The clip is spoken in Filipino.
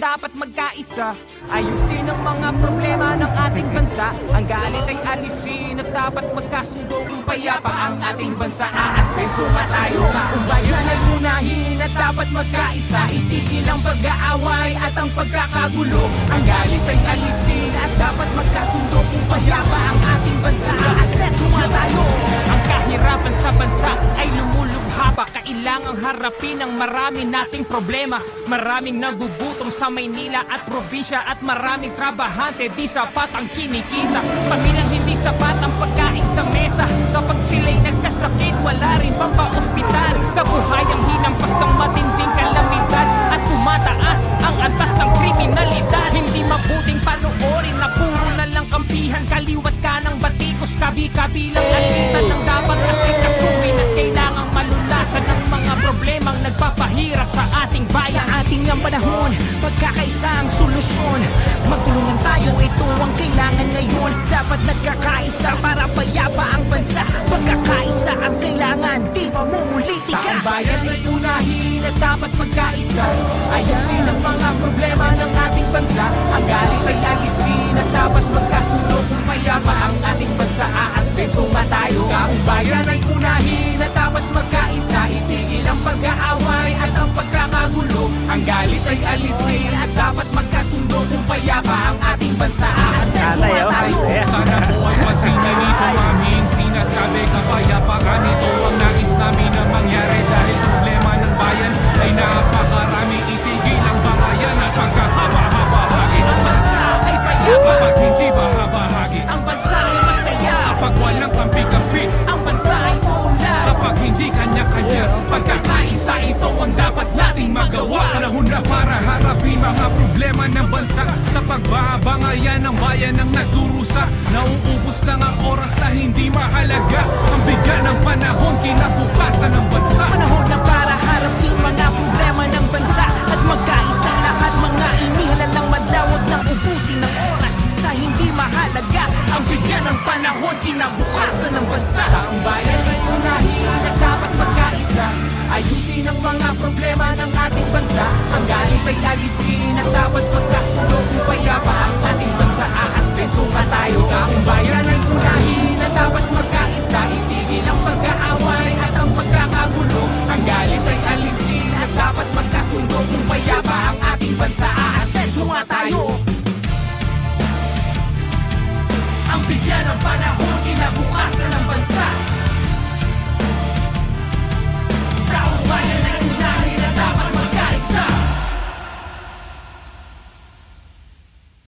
dapat magkaisa. Ayusin ang mga problema ng ating bansa. Ang galit ay alisin at dapat magkasundo Kung payapa ang ating bansa. Aasenso nga tayo Kung bayan ay unahin at dapat magkaisa. Itigil ang pag-aaway at ang pagkakagulo. Ang galit ay alisin at dapat magkasundo Kung payapa ang ating bansa Kailangang harapin ang marami nating problema. Maraming nagugutom sa Maynila at probinsya At maraming trabahante di sapat ang kinikita. Pamilyang hindi sapat ang pagkain sa mesa. Kapag sila'y nagkasakit wala rin pang pa-ospital ang panahon, pagkakaisa ang solusyon. Magtulungan tayo, ito ang kailangan ngayon. Dapat nagkakaisa para payapa ang bansa. Pagkakaisa ang kailangan, di ba mumuliti ka? Taong bayan ay unahin at dapat magkaisa. Ayusin ang mga problema ng ating bansa. Ang galit ay alisin at dapat magkasundo. Kung mayapa ang ating bansa Aasenso nga tayo. Taong bayan ay unahin at dapat magkaisa. Itigil ang pag-aaway galit ay alisin at dapat magkasundo Kung payapa ang ating bansa. Aasenso nga tayo. Sana po ay pansinin ito aming sinasabi Kapayapaan ito ang nais namin na mangyari Dahil problema ng bayan ay napakarami. Itigil ang bangayan at pagkakabahagi Ang bansa ay payapa Kapag hindi bahabahagi hindi kanya-kanya. Pagkakaisa ito ang dapat nating magawa. Panahon na para harapin mga problema ng bansa. Sa pagbabangayan ng bayan ang nagdurusa. Nauubos lang ang oras na hindi mahalaga. Ang bigyan ng panahon kinabukasan ng bansa. Panahon na para harapin mga problema ng bansa. At magkaisa lahat mga inihalang madawag ng ubusin ng oras Sa hindi mahalaga. Ang bigyan ng panahon kinabukasan ng bansa. Taong bayan dapat magkasundo Kung payapa ang ating bansa Aasenso nga tayo? Taong bayan ay unahin at dapat magkaisa Itigil ang pag-aaway at ang pagkakagulo. Ang galit ay alisin at dapat magkasundo. Kung payapa ang ating bansa Aasenso nga tayo. Ang bigyan ng panahon kinabukasan ng